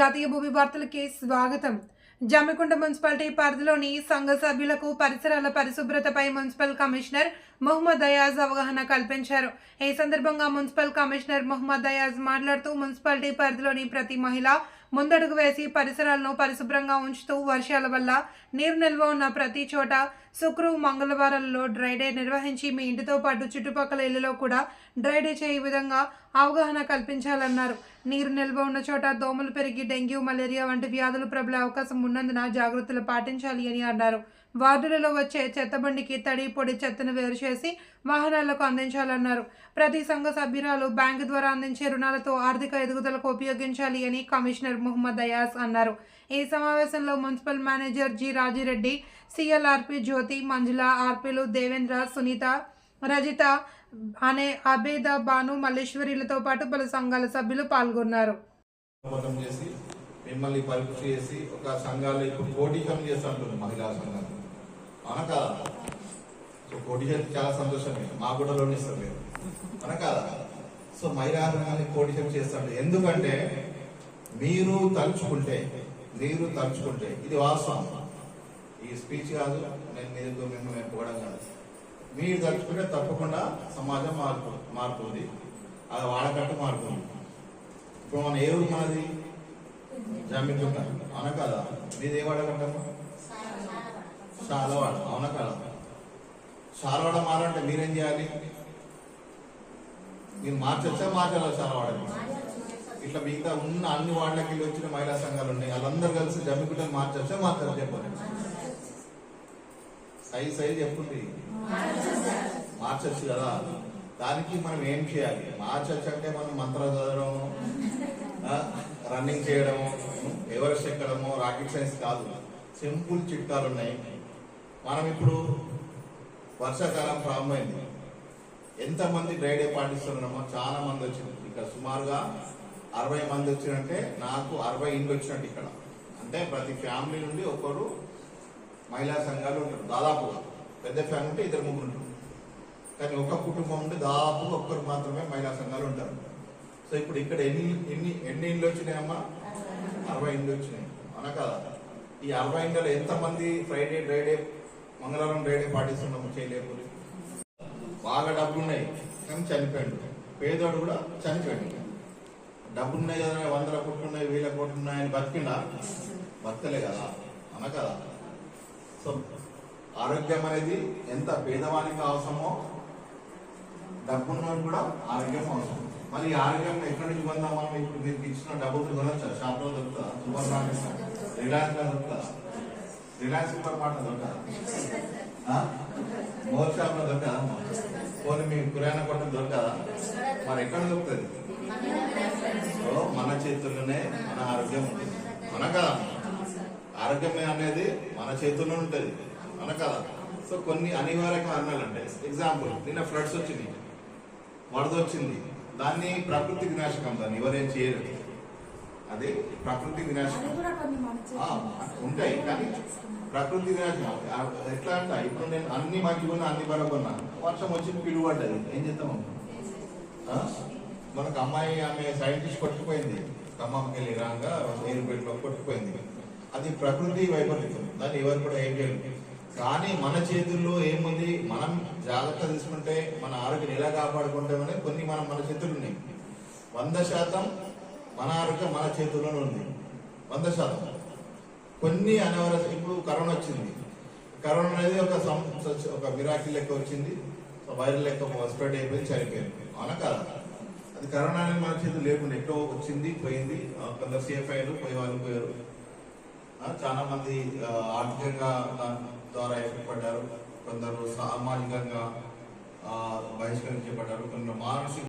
జాతీయ భూమి వార్తలకి స్వాగతం. జమ్మికుంట మున్సిపాలిటీ పరిధిలోని సంఘ సభ్యులకు పరిసరాల పరిశుభ్రతపై మున్సిపల్ కమిషనర్ మొహమ్మద్ అయాజ్ అవగాహన కల్పించారు. ఈ సందర్భంగా మున్సిపల్ కమిషనర్ మొహమ్మద్ అయాజ్ మాట్లాడుతూ మున్సిపాలిటీ పరిధిలోని ప్రతి మహిళ ముందడుగు వేసి పరిసరాలను పరిశుభ్రంగా ఉంచుతూ వర్షాల వల్ల నీరు నిల్వ ఉన్న ప్రతి చోట శుక్రు మంగళవారాలలో డ్రైడే నిర్వహించి మీ ఇంటితో పాటు చుట్టుపక్కల ఇళ్ళలో కూడా డ్రైడే చేయే విధంగా అవగాహన కల్పించాలన్నారు. నీరు నిల్వ ఉన్న చోట దోమలు పెరిగి డెంగ్యూ మలేరియా వంటి వ్యాధులు ప్రబలే అవకాశం ఉన్నందున జాగ్రత్తలు పాటించాలి అని అన్నారు. వార్డులలో వచ్చే చెత్తబండికి తడి పొడి చెత్తను వేరు చేసి వాహనాలకు అందించాలన్నారు. ప్రతి సంఘ సభ్యురాలు బ్యాంకు ద్వారా అందించే రుణాలతో ఆర్థిక ఎదుగుదలకు ఉపయోగించాలి అని కమిషనర్ ముహమ్మద్ అయాస్ అన్నారు. ఈ సమావేశంలో municipal manager G Rajireddy CLRP Jyothi Manjula ఆర్పీలు Devendra Sunitha Rajitha అనే అభేద బాను మల్లేశ్వరిలతో పాటు పలు సంఘాల సభ్యులు పాల్గొన్నారు. మిమ్మల్ని పరీక్ష చేసి ఒక సంఘాలు ఇప్పుడు కోటీకం చేస్తుంటుంది మహిళా సంఘాలు. కాదా సో కోటి చేస్తే చాలా సంతోషమే. మా కూడా లోన్ ఇస్తారు మీరు. అవునా కాదా సో మహిళా సంఘాన్ని కోటీకం చేస్తాడు. ఎందుకంటే మీరు తలుచుకుంటే మీరు తలుచుకుంటే ఇది వాస్తవం. ఈ స్పీచ్ కాదు నేను మీరు మిమ్మల్ని పోవడం కాదు. మీరు తలుచుకుంటే తప్పకుండా సమాజం మార్పు మారుతుంది అది వాడకట్టు మారుతుంది ఇప్పుడు మన ఏ ఊరు మనది? జమ్మికుంట. అవునా కదా? మీది ఏ వాడకంటాము చాలవాడ అవునా కదా? చాలవాడ మారంటే మీరేం చేయాలి? మీరు మార్చొచ్చా మార్చాలా చాలవాడ ఇట్లా మిగతా ఉన్న అన్ని వాళ్ళకి వెళ్ళి వచ్చిన మహిళా సంఘాలు ఉన్నాయి. వాళ్ళందరూ కలిసి జమ్మికుంటని మార్చొచ్చా మార్చాలి చెప్పండి. సైజ్ సైజ్ ఎప్పుడు మార్చొచ్చు కదా. దానికి మనం ఏం చేయాలి? మార్చొచ్చు అంటే మనం మంత్రాలు చదవడం రన్నింగ్ చేయడము ఎవరెస్ట్ ఎక్కడము రాకెట్ సైన్స్ కాదు. సింపుల్ చిట్కాలు ఉన్నాయి. మనం ఇప్పుడు వర్షాకాలం ప్రారంభమైంది. ఎంతమంది డ్రైడే పాటిస్తున్నామో చాలా మంది వచ్చింది ఇక్కడ సుమారుగా అరవై మంది వచ్చినట్టే నాకు అరవై ఇండ్లు వచ్చినట్టు ఇక్కడ. అంటే ప్రతి ఫ్యామిలీ నుండి ఒకరు మహిళా సంఘాలు ఉంటారు. దాదాపుగా పెద్ద ఫ్యామిలీ ఉంటే ఇద్దరు ముగ్గురు ఉంటారు. కానీ ఒక కుటుంబం ఉండి దాదాపు ఒక్కరు మాత్రమే మహిళా సంఘాలు ఉంటారు. సో ఇప్పుడు ఇక్కడ ఎన్ని ఎన్ని ఎన్ని ఇండ్లు వచ్చినాయమ్మా? అరవై ఇండ్లు వచ్చినాయి. అవునా కదా? ఈ అరవై ఇండ్లలో ఎంతమంది ఫ్రైడే డ్రైడే మంగళవారం రేడే పాటిస్తున్నాము చేయలేకపోతే. బాగా డబ్బులు ఉన్నాయి కానీ చనిపోయాడు పేదోడు కూడా చనిపోయాడు డబ్బులు ఉన్నాయి కదా వందల కోట్లు ఉన్నాయి వేల కోట్లు ఉన్నాయని బతికిండా? బతకలే కదా అన కదా సో ఆరోగ్యం అనేది ఎంత పేదవానికి అవసరమో డబ్బున్నోడు కూడా ఆరోగ్యం అవసరం. మరి ఈ ఆరోగ్యం ఎక్కడి నుంచి పొందాం మనం? ఇప్పుడు మీకు ఇచ్చిన డబ్బులు కొనొచ్చా? షాప్లో దొరుకుతా సూపర్ మార్కెట్ రిలయన్స్లో దొరుకుతుందా రిలయన్స్ సూపర్ మార్కెట్ దొరకదా మోర్ షాప్లో దొరకదా పోనీ మీ కిరాణా కొట్ట దొరకదా మరి ఎక్కడ దొరుకుతుంది? సో మన చేతుల్లోనే మన ఆరోగ్యం ఉంటుంది. మన కదా ఆరోగ్యం అనేది మన చేతుల్లో ఉంటుంది. మన కదా సో కొన్ని అనివార్య కారణాలు అంటే ఎగ్జాంపుల్ నిన్న ఫ్లడ్స్ వచ్చింది వరద వచ్చింది. దాన్ని ప్రకృతి వినాశకం దాన్ని ఎవరేం చేయలేదు అది ప్రకృతి వినాశకం ఆ, ఉంటాయి కానీ ప్రకృతి వినాశకం ఆ, ఎట్లా అంట ఇప్పుడు నేను అన్ని మంచిగా అన్ని బరకున్నా వర్షం వచ్చి పిడుగు పడ్డది ఏం చేద్దాం? మనకు అమ్మాయి ఆమె సైంటిస్ట్ కొట్టుకుపోయింది. ఖమ్మంకి రాగా ఎయిర్పేట్లో కొట్టుకుపోయింది. అది ప్రకృతి వైపరీత్యం దాన్ని ఎవరు కూడా ఏం చేయలేదు కానీ మన చేతుల్లో ఏముంది? మనం జాగ్రత్త తీసుకుంటే మన ఆరోగ్యం ఎలా కాపాడుకుంటామని కొన్ని మనం మన చేతులు ఉన్నాయి. వంద శాతం మన ఆరోగ్యం మన చేతుల్లోనే ఉంది. వంద శాతం. కొన్ని అనవరస ఇప్పుడు కరోనా వచ్చింది. కరోనా అనేది ఒక సం- ఒక మిరాకిల్ లెక్క వచ్చింది. వైరల్ లెక్క స్ప్రెడ్ అయిపోయింది చనిపోయింది. అవునా కదా? అది కరోనా అనేది మన చేతులు లేకుండా ఎక్కడో వచ్చింది పోయింది. కొందరు సేఫ్ అయ్యారు పోయే వాళ్ళు పోయారు. చాలా మంది ఆర్థికంగా దాని ద్వారా ఏర్పడ్డారు కొందరు సామాజికంగా బహిష్కరించబడ్డారు. కొందరు మానసిక